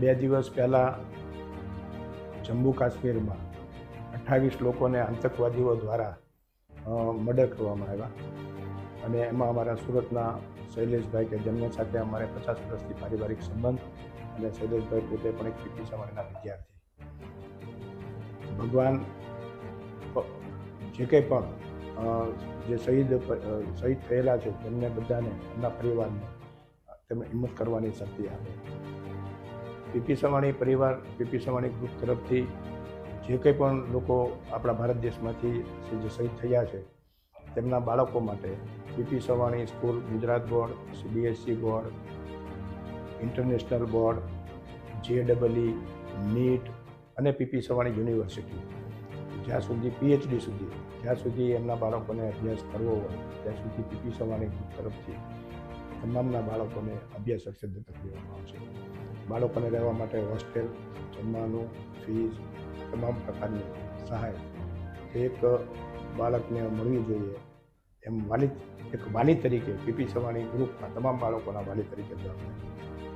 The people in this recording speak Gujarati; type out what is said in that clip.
બે દિવસ પહેલાં જમ્મુ કાશ્મીરમાં અઠ્ઠાવીસ લોકોને આતંકવાદીઓ દ્વારા મર્ડર કરવામાં આવ્યા. અને એમાં અમારા સુરતના શૈલેષભાઈ કે જેમની સાથે અમારે પચાસ વર્ષથી પારિવારિક સંબંધ અને શૈલેષભાઈ પોતે પણ એક પીપી સવાણીના વિદ્યાર્થી. ભગવાન જે કંઈ પણ જે શહીદ શહીદ થયેલા છે તેમને બધાને એમના પરિવારને તેમને હિંમત કરવાની શક્તિ આપે. પીપી સવાણી પરિવાર, પીપી સવાણી ગ્રુપ તરફથી જે કંઈ પણ લોકો આપણા ભારત દેશમાંથી જે શહીદ થયા છે, તેમના બાળકો માટે PP Savani school, Gujarat board CBSE board, international board J double E NEET અને પીપી સવાણી યુનિવર્સિટી. જ્યાં સુધી પીએચડી સુધી, જ્યાં સુધી એમના બાળકોને અભ્યાસ કરવો હોય, ત્યાં સુધી પીપી સવાણી તરફથી તમામના બાળકોને અભ્યાસ અક્ષર દત્તક આવશે. બાળકોને રહેવા માટે હોસ્ટેલ, જમવાનું ફીસ તમામ પ્રકારની સહાય એક બાળકને મળવી જોઈએ. એમ વાલી, એક વાલી તરીકે પીપી સવાણી ગ્રુપમાં તમામ બાળકોના વાલી તરીકે જવાબદારી